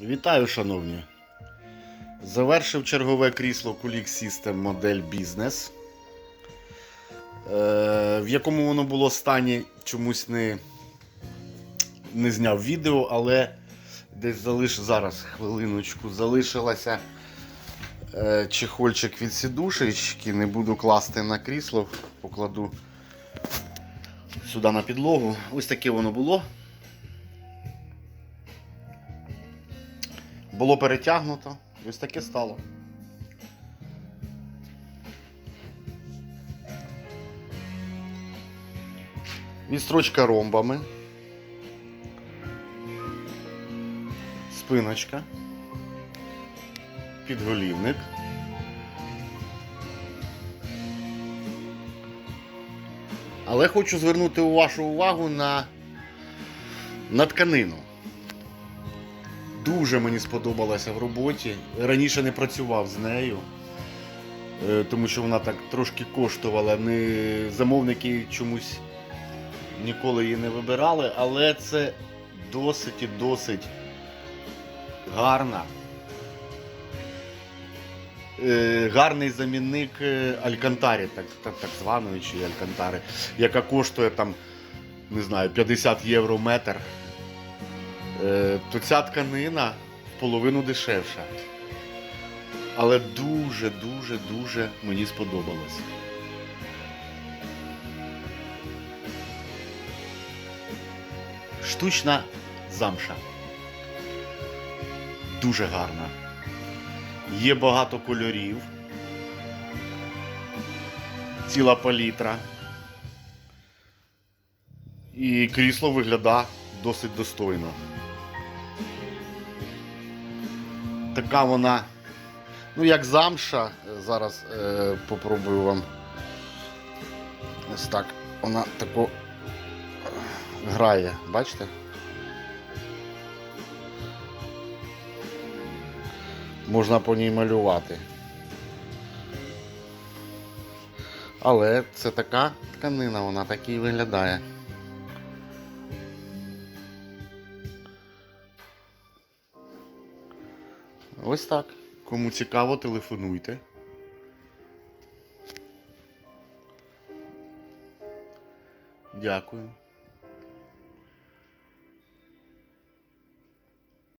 Вітаю, шановні. Завершив чергове крісло Kulik System модель. Е, в якому воно було стані, чомусь не, не зняв відео, але десь залиш зараз хвилиночку залишилася е, чехольчик від сідушечки. Не буду класти на крісло, покладу сюди на підлогу. Ось таке воно було. Було перетягнуто, ось таке стало. Відстрочка ромбами. Спиночка. Підголівник. Але хочу звернути вашу увагу на, на тканину. Дуже мені сподобалася в роботі. Раніше не працював з нею, е, тому що вона так трошки коштувала. Не... Замовники чомусь ніколи її не вибирали, але це досить і досить гарна. Е, Гарний замінник е, Алькантарі, так, так, так званої чи Алькантари, яка коштує там, не знаю, 50 євро метр. Е, то ця тканина в половину дешевша. Але дуже, дуже, дуже мені сподобалось. Штучна замша. Дуже гарна. Є багато кольорів. Ціла палітра. І крісло виглядає досить достойно. Така вона, ну як замша. Зараз е, попробую вам. Ось так. Вона тако е, грає, бачите? Можна по ній малювати. Але це така тканина, вона так і виглядає. Ось так. Кому цікаво, телефонуйте. Дякую.